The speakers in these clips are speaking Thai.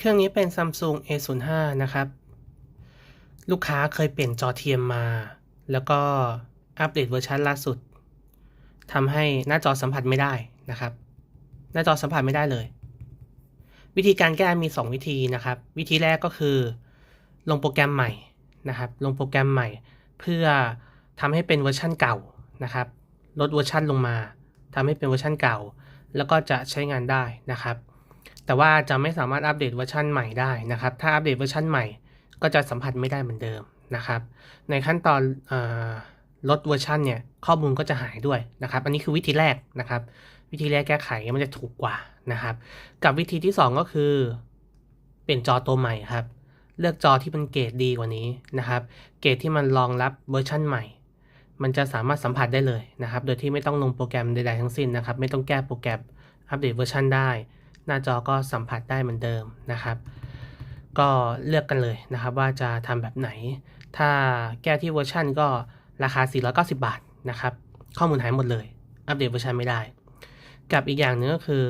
เครื่องนี้เป็น Samsung A05 นะครับ ลูกค้าเคยเปลี่ยนจอเทียมมา แล้วก็อัปเดตเวอร์ชันล่าสุดทำให้หน้าจอสัมผัสไม่ได้นะครับ หน้าจอสัมผัสไม่ได้เลย วิธีการแก้มี 2 วิธีนะครับ วิธีแรกก็คือ ลงโปรแกรมใหม่นะครับ ลงโปรแกรมใหม่ เพื่อทำให้เป็นเวอร์ชันเก่านะครับ ลดเวอร์ชันลงมาทำให้เป็นเวอร์ชันเก่า แล้วก็จะใช้งานได้นะครับ แต่ว่าจะไม่สามารถอัปเดตเวอร์ชันใหม่ได้นะครับ ถ้าอัปเดตเวอร์ชันใหม่ ก็จะสัมผัสไม่ได้เหมือนเดิมนะครับ ในขั้นตอนออลดเวอร์ชันเนี่ยข้อมูลก็จะหายด้วยนะครับ อันนี้คือวิธีแรกนะครับ วิธีแรกแก้ไขมันจะถูกกว่านะครับ กับวิธีที่ 2 ก็คือเปลี่ยนจอตัวใหม่ครับ เลือกจอที่มันเกรดดีกว่านี้นะครับ เกรดที่มันรองรับเวอร์ชันใหม่ มันจะสามารถสัมผัสได้เลยนะครับ โดยที่ไม่ต้องลงโปรแกรมใดๆทั้งสิ้นนะครับ ไม่ต้องแก้โปรแกรมอัปเดตเวอร์ชันได้ หน้าจอก็สัมผัสได้เหมือนเดิมนะครับ ก็เลือกกันเลยนะครับว่าจะทำแบบไหน ถ้าแก้ที่เวอร์ชันก็ราคา 490 บาทนะครับ ข้อมูลหายหมดเลย อัปเดตเวอร์ชันไม่ได้ กับอีกอย่างหนึงก็คือ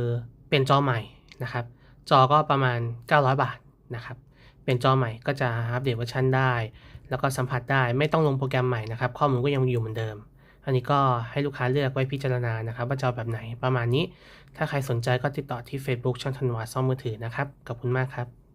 เป็นจอใหม่นะครับ จอก็ประมาณ 900 บาทนะครับ เป็นจอใหม่ก็จะอัปเดตเวอร์ชันได้ แล้วก็สัมผัสได้ไม่ต้องลงโปรแกรมใหม่นะครับ ข้อมูลก็ยังอยู่เหมือนเดิม อันนี้ก็ให้ลูกค้าเลือกไว้พิจารณานะครับ ว่าจะเอาแบบไหนประมาณนี้ ถ้าใครสนใจก็ติดต่อที่ Facebook ช่างธันวาซ่อมมือถือนะครับขอบคุณมากครับ